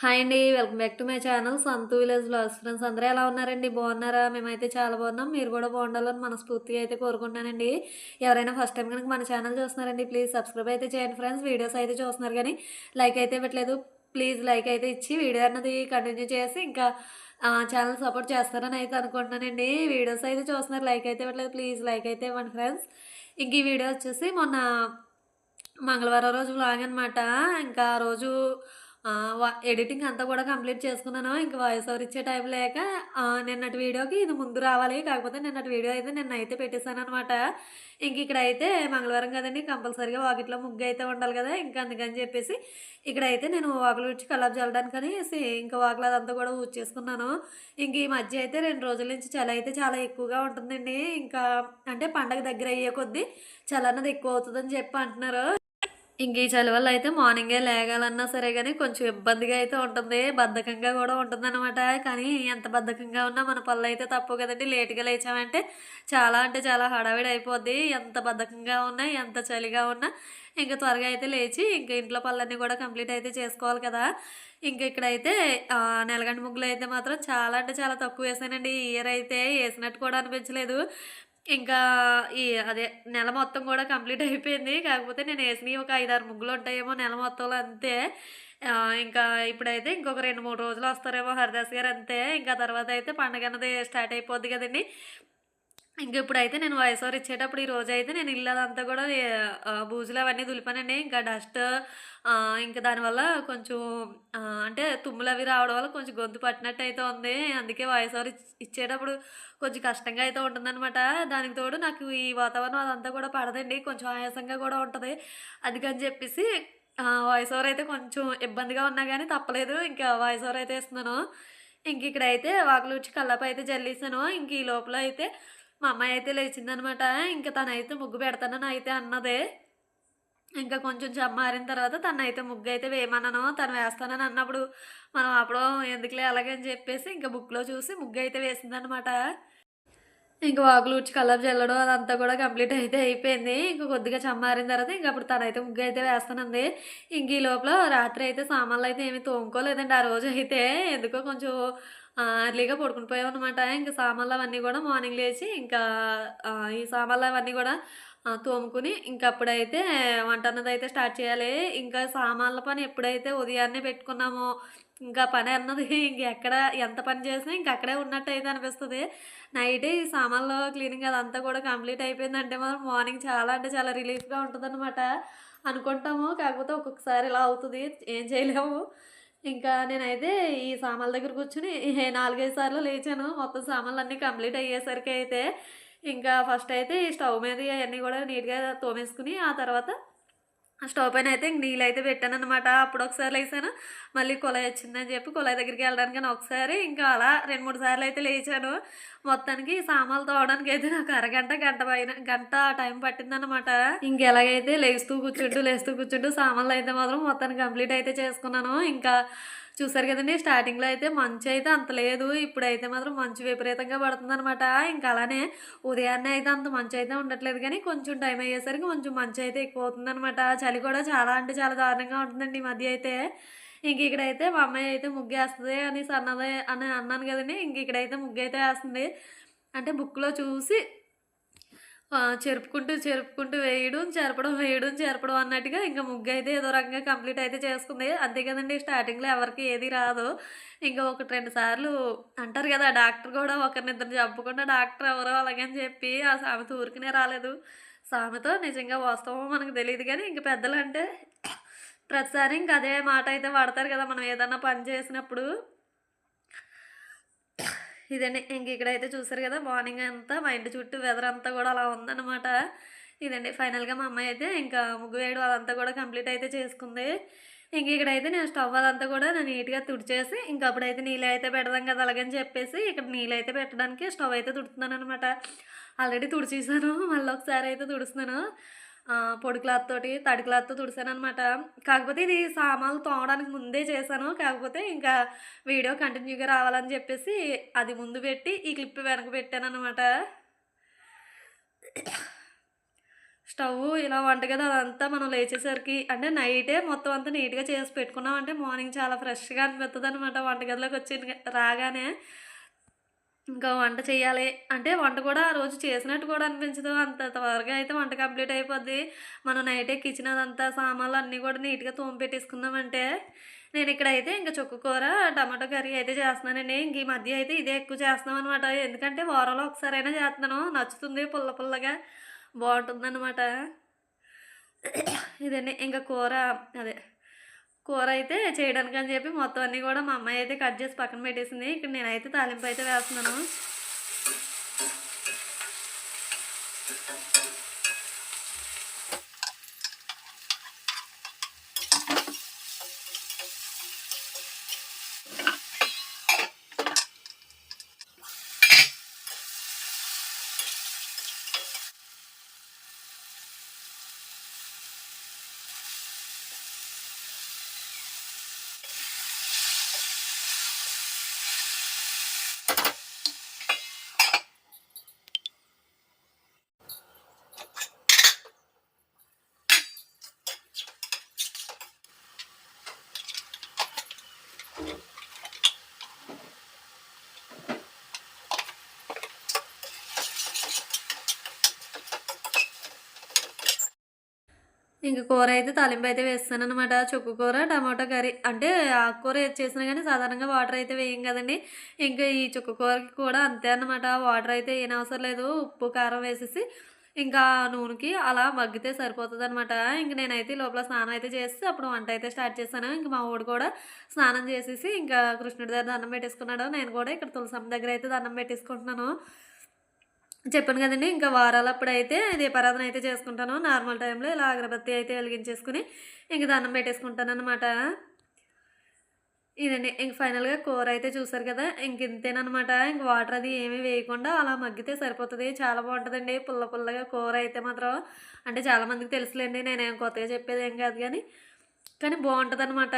Hi అండి welcome back to my channel. Santhu village blogs friends అందరూ ఎలా ఉన్నారండి? బాగున్నారా? మేమైతే చాలా బాగున్నాం. మీరు కూడా బాగుండాలని మనస్ఫూర్తిగా అయితే కోరుకుంటానండి ఎవరైనా ఫస్ట్ టైం కనుక మన ఛానల్ చూస్తున్నారండి ప్లీజ్ సబ్స్క్రైబ్ అయితే చేయండి ఫ్రెండ్స్ వీడియోస్ అయితే చూస్తున్నారు కానీ లైక్ అయితే ఇవ్వట్లేదు. ప్లీజ్ లైక్ అయితే ఇచ్చి వీడియో అన్నది కంటిన్యూ చేసి ఇంకా ఛానల్ సపోర్ట్ చేస్తారని అయితే అనుకుంటున్నానండి. వీడియోస్ అయితే చూస్తున్నారు లైక్ అయితే ఇవ్వట్లేదు. ప్లీజ్ లైక్ అయితే ఇవ్వండి ఫ్రెండ్స్ ఇంక ఈ వీడియో వచ్చేసి మొన్న మంగళవారం రోజు వ్లాగ్ అనమాట ఇంకా ఆ రోజు ఎడిటింగ్ అంతా కూడా కంప్లీట్ చేసుకున్నాను? ఇంకా వాయిస్ ఓవర్ ఇచ్చే టైం లేక నిన్నటి వీడియోకి ఇది ముందు రావాలి కాకపోతే నిన్నటి వీడియో అయితే నిన్న అయితే పెట్టేశాను అనమాట ఇంక ఇక్కడ అయితే మంగళవారం కదండి కంపల్సరీగా వాకిట్లో ముగ్గు అయితే ఉండాలి కదా ఇంకా అందుకని చెప్పేసి ఇక్కడైతే నేను వాకులు వచ్చి కలాబ్ చల్లడానికి అనేసి ఇంకా వాకులు అదంతా కూడా ఊడ్చేసుకున్నాను ఇంక ఈ మధ్య అయితే రెండు రోజుల నుంచి చలి అయితే చాలా ఎక్కువగా ఉంటుందండి. ఇంకా అంటే పండగ దగ్గర అయ్యే కొద్దీ చలి అన్నది ఎక్కువ అవుతుందని చెప్పి అంటున్నారు. ఇంక ఈ చలి వల్ల అయితే మార్నింగే లేగాలన్నా సరే కానీ కొంచెం ఇబ్బందిగా అయితే ఉంటుంది. బద్ధకంగా కూడా ఉంటుంది అనమాట కానీ ఎంత బద్ధకంగా ఉన్నా మన పళ్ళు అయితే తప్పు కదండి. లేట్గా లేచామంటే చాలా అంటే చాలా హడావిడి అయిపోద్ది. ఎంత బద్ధకంగా ఉన్నా ఎంత చలిగా ఉన్నా ఇంకా త్వరగా అయితే లేచి ఇంకా ఇంట్లో పళ్ళన్నీ కూడా కంప్లీట్ అయితే చేసుకోవాలి కదా. ఇంక ఇక్కడైతే ఆ, నెలగంట ముగ్గులు అయితే మాత్రం చాలా అంటే చాలా తక్కువ వేసానండి. ఇయర్ అయితే వేసినట్టు కూడా అనిపించలేదు. ఇంకా ఈ అదే నెల మొత్తం కూడా కంప్లీట్ అయిపోయింది. కాకపోతే నేను వేసినవి ఒక ఐదారు ముగ్గులు ఉంటాయేమో నెల మొత్తంలో అంతే. ఇంకా ఇప్పుడైతే ఇంకొక రెండు మూడు రోజులు వస్తారేమో హరిదాస్ గారు అంతే. ఇంకా తర్వాత అయితే పండగ అన్నది స్టార్ట్ అయిపోద్ది కదండి. ఇంక ఇప్పుడైతే నేను వాయిస్ ఓవర్ ఇచ్చేటప్పుడు ఈ రోజు అయితే నేను ఇల్లు అదంతా కూడా బూజులు అవన్నీ దులిపానండి. ఇంకా డస్ట్ ఇంకా దానివల్ల కొంచెం అంటే తుమ్ములు అవి రావడం వల్ల కొంచెం గొంతు పట్టినట్టు అయితే ఉంది. అందుకే వాయిస్ ఓవర్ ఇచ్చేటప్పుడు కొంచెం కష్టంగా అయితే ఉంటుందన్నమాట. దానికి తోడు నాకు ఈ వాతావరణం అదంతా కూడా పడదండి. కొంచెం ఆయాసంగా కూడా ఉంటుంది. అందుకని చెప్పేసి వాయిస్ ఓవర్ అయితే కొంచెం ఇబ్బందిగా ఉన్నా కానీ తప్పలేదు. ఇంకా వాయిస్ ఓవర్ అయితే ఇస్తున్నాను ఇంక ఇక్కడైతే వాకులు వచ్చి కళ్ళపై అయితే జల్లేసాను. ఇంక ఈ లోపల అయితే మా అమ్మాయి అయితే లేచిందనమాట. ఇంకా తనైతే ముగ్గు పెడతానని అయితే అన్నదే. ఇంకా కొంచెం చమ్మారిన తర్వాత తను అయితే ముగ్గు అయితే వేయమన్నాను. తను వేస్తానని అన్నప్పుడు మనం అప్పుడు ఎందుకులే అలాగే అని చెప్పేసి ఇంకా బుక్లో చూసి ముగ్గు అయితే వేసిందనమాట. ఇంకా వాకులు ఉచ్చి కలర్ చల్లడం అదంతా కూడా కంప్లీట్ అయితే అయిపోయింది. ఇంకా కొద్దిగా చమ్మారిన తర్వాత ఇంకా అప్పుడు తనైతే ముగ్గు అయితే వేస్తానంది. ఇంక ఈ లోపల రాత్రి అయితే సామాన్లు అయితే ఏమీ తోముకోలేదండి. ఆ రోజు అయితే ఎందుకో కొంచెం అర్లీగా పడుకుని పోయాం అనమాట ఇంకా సామాన్లు అవన్నీ కూడా మార్నింగ్ లేచి ఇంకా ఈ సామాన్లు అవన్నీ కూడా తోముకుని ఇంకా అప్పుడైతే వంట అన్నది అయితే స్టార్ట్ చేయాలి. ఇంకా సామాన్ల పని ఎప్పుడైతే ఉదయాన్నే పెట్టుకున్నామో ఇంకా పని అన్నది ఇంక ఎక్కడ ఎంత పని చేసినా ఇంక అక్కడే ఉన్నట్టు అయితే అనిపిస్తుంది. నైట్ ఈ సామాన్లు క్లీనింగ్ అదంతా కూడా కంప్లీట్ అయిపోయిందంటే మనం మార్నింగ్ చాలా అంటే చాలా రిలీఫ్గా ఉంటుంది అనుకుంటాము కాకపోతే ఒక్కొక్కసారి ఇలా అవుతుంది. ఏం చేయలేము. ఇంకా నేనైతే ఈ సామాన్ల దగ్గర కూర్చుని నాలుగైదు సార్లు లేచాను. మొత్తం సామాన్లు అన్నీ కంప్లీట్ అయ్యేసరికి అయితే ఇంకా ఫస్ట్ అయితే ఈ స్టవ్ మీద అవన్నీ కూడా నీట్గా తోమేసుకుని ఆ తర్వాత స్టవ్ పైన అయితే ఇంక నీళ్ళు అయితే పెట్టాను అనమాట అప్పుడు ఒకసారి లేసాను మళ్ళీ కుళాయి వచ్చిందని చెప్పి కుళాయి దగ్గరికి వెళ్ళడానికి ఒకసారి ఇంకా అలా రెండు మూడు సార్లు అయితే లేచాను. మొత్తానికి సామాన్లు తోవడానికి అయితే నాకు అరగంట గంట పైన గంట టైం పట్టిందనమాట ఇంకెలాగైతే లేస్తూ కూర్చుంటూ లేస్తూ కూర్చుంటూ సామాన్లు అయితే మాత్రం మొత్తానికి కంప్లీట్ అయితే చేసుకున్నాను. ఇంకా చూసారు కదండి స్టార్టింగ్లో అయితే మంచు అయితే అంత లేదు ఇప్పుడైతే మాత్రం మంచు విపరీతంగా పడుతుంది అనమాట ఇంకా అలానే ఉదయాన్నే అయితే అంత మంచు అయితే ఉండట్లేదు కానీ కొంచెం టైం అయ్యేసరికి కొంచెం మంచు అయితే ఎక్కువ అవుతుంది అనమాట చలి కూడా చాలా అంటే చాలా దారుణంగా ఉంటుందండి ఈ మధ్య అయితే. ఇంక ఇక్కడైతే మా అమ్మాయి అయితే ముగ్గేస్తుంది అనేసి అన్నదే అని అన్నాను కదండి ఇంక ఇక్కడైతే ముగ్గు అయితే వేస్తుంది. అంటే బుక్లో చూసి చెరుపుకుంటూ చెరుపుకుంటూ వేయడం చెరపడం వేయడం చెరపడం అన్నట్టుగా ఇంకా ముగ్గు అయితే ఏదో రకంగా కంప్లీట్ అయితే చేసుకుంది. అంతే కదండి స్టార్టింగ్లో ఎవరికి ఏది రాదు. ఇంకా ఒకటి రెండు సార్లు అంటారు కదా డాక్టర్ కూడా ఒకరినిద్దరు చెప్పకుండా డాక్టర్ ఎవరో అలాగని చెప్పి ఆ సామెత ఊరికనే రాలేదు. సామెతో నిజంగా వాస్తవం మనకు తెలియదు కానీ ఇంకా పెద్దలు అంటే ప్రతిసారి ఇంక అదే మాట అయితే వాడతారు కదా మనం ఏదన్నా పని చేసినప్పుడు. ఇదండి. ఇంక ఇక్కడైతే చూసారు కదా మార్నింగ్ అంతా మా ఇంటి చుట్టూ వెదర్ అంతా కూడా అలా ఉందన్నమాట. ఇదండి ఫైనల్గా మా అమ్మాయి అయితే ఇంకా ముగ్గు వేయడం అదంతా కూడా కంప్లీట్ అయితే చేసుకుంది. ఇంక ఇక్కడైతే నేను స్టవ్ అదంతా కూడా నేను నీట్గా తుడిచేసి ఇంక అప్పుడైతే నీళ్ళు అయితే పెడదాం కదా అలాగని చెప్పేసి ఇక్కడ నీళ్ళు అయితే పెట్టడానికి స్టవ్ అయితే తుడుతున్నాను అనమాట ఆల్రెడీ తుడిచేసాను మళ్ళీ ఒకసారి అయితే తుడుస్తున్నాను. పొడి క్లాత్ తోటి తడి క్లాత్తో తుడిసాను అనమాట కాకపోతే ఇది సామాన్లు తోమడానికి ముందే చేశాను. కాకపోతే ఇంకా వీడియో కంటిన్యూగా రావాలని చెప్పేసి అది ముందు పెట్టి ఈ క్లిప్ వెనక పెట్టాను అనమాట స్టవ్ ఇలా వంటగది అదంతా మనం లేచేసరికి అంటే నైటే మొత్తం అంతా నీట్గా చేసి పెట్టుకున్నాం అంటే మార్నింగ్ చాలా ఫ్రెష్గా అనిపిస్తుంది అనమాట వంటగదిలోకి వచ్చి రాగానే. ఇంకా వంట చేయాలి. అంటే వంట కూడా ఆ రోజు చేసినట్టు కూడా అనిపించదు. అంత త్వరగా అయితే వంట కంప్లీట్ అయిపోద్ది. మనం నైటే కిచెన్ అదంతా సామాన్లు అన్నీ కూడా నీట్గా తోమి పెట్టేసుకుందామంటే నేను ఇక్కడైతే ఇంకా చుక్క కూర టమాటో కర్రీ అయితే చేస్తున్నానండి. ఇంక ఈ మధ్య అయితే ఇదే ఎక్కువ చేస్తున్నాం అనమాట ఎందుకంటే వారంలో ఒకసారైనా చేస్తున్నాను. నచ్చుతుంది పుల్ల పుల్లగా. బాగుంటుందన్నమాట. ఇదండి. ఇంకా కూర అదే కూర అయితే చేయడానికి అని చెప్పి మొత్తం అన్నీ కూడా మా అమ్మాయి అయితే కట్ చేసి పక్కన పెట్టేసింది. ఇక్కడ నేనైతే తాలింపు అయితే వేస్తున్నాను. ఇంక కూర అయితే తాలింపు అయితే వేస్తాను అనమాట చుక్కు కూర టమాటో కర్రీ. అంటే ఆకుకూర ఏది చేసినా కానీ సాధారణంగా వాటర్ అయితే వేయం కదండి. ఇంకా ఈ చుక్క కూరకి కూడా అంతే అనమాట వాటర్ అయితే ఏం అవసరం లేదు. ఉప్పు కారం వేసేసి ఇంకా నూనెకి అలా మగ్గితే సరిపోతుంది అనమాట ఇంక నేనైతే ఈ లోపల స్నానం అయితే చేసి అప్పుడు వంట అయితే స్టార్ట్ చేశాను. ఇంక మా ఊడు కూడా స్నానం చేసేసి ఇంకా కృష్ణుడి దగ్గర దండం పెట్టేసుకున్నాడు. నేను కూడా ఇక్కడ తులసమ్మ దగ్గర అయితే దండం పెట్టేసుకుంటున్నాను. చెప్పాను కదండి ఇంకా వారాలు అప్పుడైతే దీపారాధన అయితే చేసుకుంటాను. నార్మల్ టైంలో ఇలా అగరబత్తి అయితే వెలిగించేసుకుని ఇంక దండం పెట్టేసుకుంటాను అనమాట ఇదండి ఇంక ఫైనల్గా కూర అయితే చూసారు కదా ఇంక ఇంతేనమాట ఇంక వాటర్ అది ఏమీ వేయకుండా అలా మగ్గితే సరిపోతుంది. చాలా బాగుంటుందండి పుల్ల పుల్లగా కూర అయితే మాత్రం. అంటే చాలామందికి తెలుసులేండి నేనేం కొత్తగా చెప్పేది ఏం కాదు కానీ కానీ బాగుంటుంది అనమాట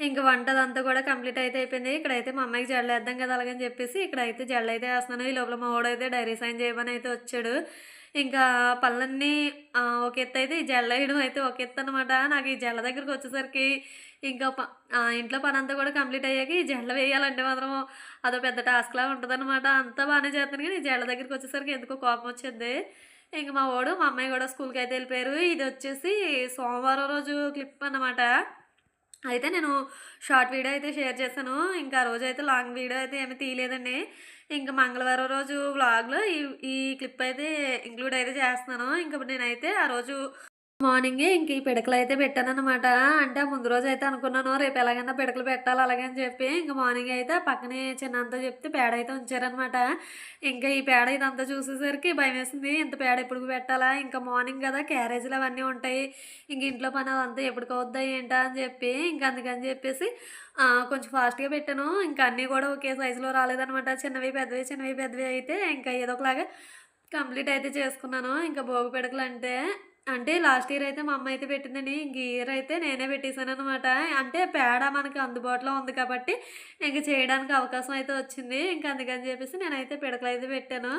ఇంక వంట అదంతా కూడా కంప్లీట్ అయితే అయిపోయింది. ఇక్కడైతే మా అమ్మాయికి జడలు వేద్దాం కదా అలాగని చెప్పేసి ఇక్కడైతే జడలు అయితే వేస్తున్నాను. ఈ లోపల మా వాడైతే డైరీ సైన్ చేయమని అయితే వచ్చాడు. ఇంకా పళ్ళన్నీ ఒక ఎత్తు అయితే ఈ జడలు వేయడం అయితే ఒక ఎత్తు అనమాట నాకు ఈ జల్ల దగ్గరికి వచ్చేసరికి ఇంకా ప- ఇంట్లో పని అంతా కూడా కంప్లీట్ అయ్యాక ఈ జల్ల వేయాలంటే మాత్రం అదో పెద్ద టాస్క్లా ఉంటుంది అనమాట అంతా బాగానే చేస్తాను కానీ ఈ జల్ల దగ్గరికి వచ్చేసరికి ఎందుకో కోపం వచ్చేది. ఇంక మా వాడు మా అమ్మాయి కూడా స్కూల్కి అయితే వెళ్ళిపోయారు. ఇది వచ్చేసి సోమవారం రోజు క్లిప్ అనమాట అయితే నేను షార్ట్ వీడియో అయితే షేర్ చేశాను. ఇంకా ఆ రోజు అయితే లాంగ్ వీడియో అయితే ఏమీ తీయలేదండి. ఇంకా మంగళవారం రోజు వ్లాగ్లో ఈ ఈ క్లిప్ అయితే ఇంక్లూడ్ అయితే చేస్తున్నాను. ఇంకా నేనైతే ఆ రోజు మార్నింగే ఇంక ఈ పిడకలు అయితే పెట్టాను అనమాట అంటే ముందు రోజు అయితే అనుకున్నాను రేపు ఎలాగైనా పిడకలు పెట్టాలి అలాగని చెప్పి. ఇంకా మార్నింగ్ అయితే పక్కనే చిన్నంతా చెప్తే పేడ అయితే ఉంచారనమాట ఇంకా ఈ పేడ ఇదంతా చూసేసరికి భయం వేసింది. ఇంత పేడ ఎప్పుడు పెట్టాలా? ఇంకా మార్నింగ్ కదా క్యారేజీలు అవన్నీ ఉంటాయి. ఇంక ఇంట్లో పని అదంతా ఎప్పటికి అవుద్దా ఏంటా అని చెప్పి ఇంకా అందుకని చెప్పేసి కొంచెం ఫాస్ట్గా పెట్టాను. ఇంకా అన్నీ కూడా ఒకే సైజులో రాలేదనమాట చిన్నవి పెద్దవి చిన్నవి పెద్దవి అయితే ఇంకా ఏదో ఒకలాగా కంప్లీట్ అయితే చేసుకున్నాను. ఇంకా భోగి పిడకలు అంటే అంటే లాస్ట్ ఇయర్ అయితే మా అమ్మ అయితే పెట్టిందని ఇంక ఇయర్ అయితే నేనే పెట్టేశాను అనమాట అంటే పేడ మనకి అందుబాటులో ఉంది కాబట్టి ఇంక చేయడానికి అవకాశం అయితే వచ్చింది. ఇంక అందుకని చెప్పేసి నేనైతే పిడకలు అయితే పెట్టాను.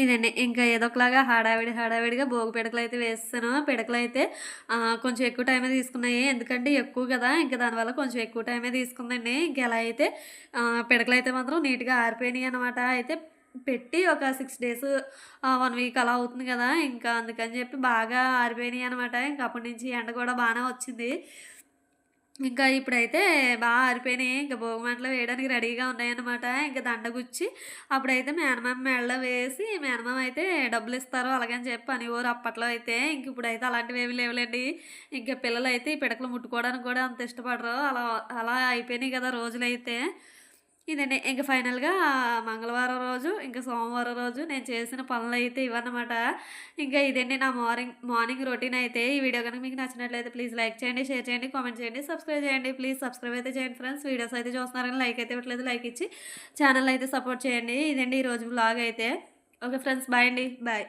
ఇదండి ఇంకా ఏదో ఒకలాగా హడావిడి హడావిడిగా భోగి పిడకలు అయితే వేస్తాను. పిడకలు అయితే కొంచెం ఎక్కువ టైమే తీసుకున్నాయి. ఎందుకంటే ఎక్కువ కదా ఇంకా దానివల్ల కొంచెం ఎక్కువ టైమే తీసుకుందండి. ఇంకా ఎలా అయితే పిడకలు అయితే మాత్రం నీట్గా ఆరిపోయినాయి అనమాట అయితే పెట్టి ఒక సిక్స్ డేస్ వన్ వీక్ అలా అవుతుంది కదా ఇంకా అందుకని చెప్పి బాగా ఆరిపోయినాయి అనమాట ఇంకా అప్పటి నుంచి ఎండ కూడా బాగానే వచ్చింది. ఇంకా ఇప్పుడైతే బాగా ఆరిపోయినాయి. ఇంకా భోగి మంటలు వేయడానికి రెడీగా ఉన్నాయన్నమాట. ఇంకా దండగుచ్చి అప్పుడైతే మేనమామ మెడలో వేసి మేనమామ అయితే డబ్బులు ఇస్తారు అలాగని చెప్పి అనేవారు అప్పట్లో అయితే. ఇంక ఇప్పుడైతే అలాంటివి ఏమి లేవులేండి. ఇంకా పిల్లలు అయితే ఈ పిడకలు ముట్టుకోవడానికి కూడా అంత ఇష్టపడరు. అలా అలా అయిపోయినాయి కదా రోజులైతే. ఇదండి. ఇంకా ఫైనల్గా మంగళవారం రోజు ఇంకా సోమవారం రోజు నేను చేసిన పనులు అయితే ఇవన్నమాట. ఇంకా ఇదండి నా మార్నింగ్ మార్నింగ్ రొటీన్ అయితే. ఈ వీడియో కనుక మీకు నచ్చినట్లయితే ప్లీజ్ లైక్ చేయండి షేర్ చేయండి కామెంట్ చేయండి సబ్స్క్రైబ్ చేయండి. ప్లీజ్ సబ్స్క్రైబ్ అయితే చేయండి ఫ్రెండ్స్. వీడియోస్ అయితే చూస్తున్నారని లైక్ అయితే ఇవ్వట్లేదు లైక్ ఇచ్చి ఛానల్ అయితే సపోర్ట్ చేయండి. ఇదండి ఈరోజు బ్లాగ్ అయితే. ఓకే ఫ్రెండ్స్ బాయ్ అండి. బాయ్.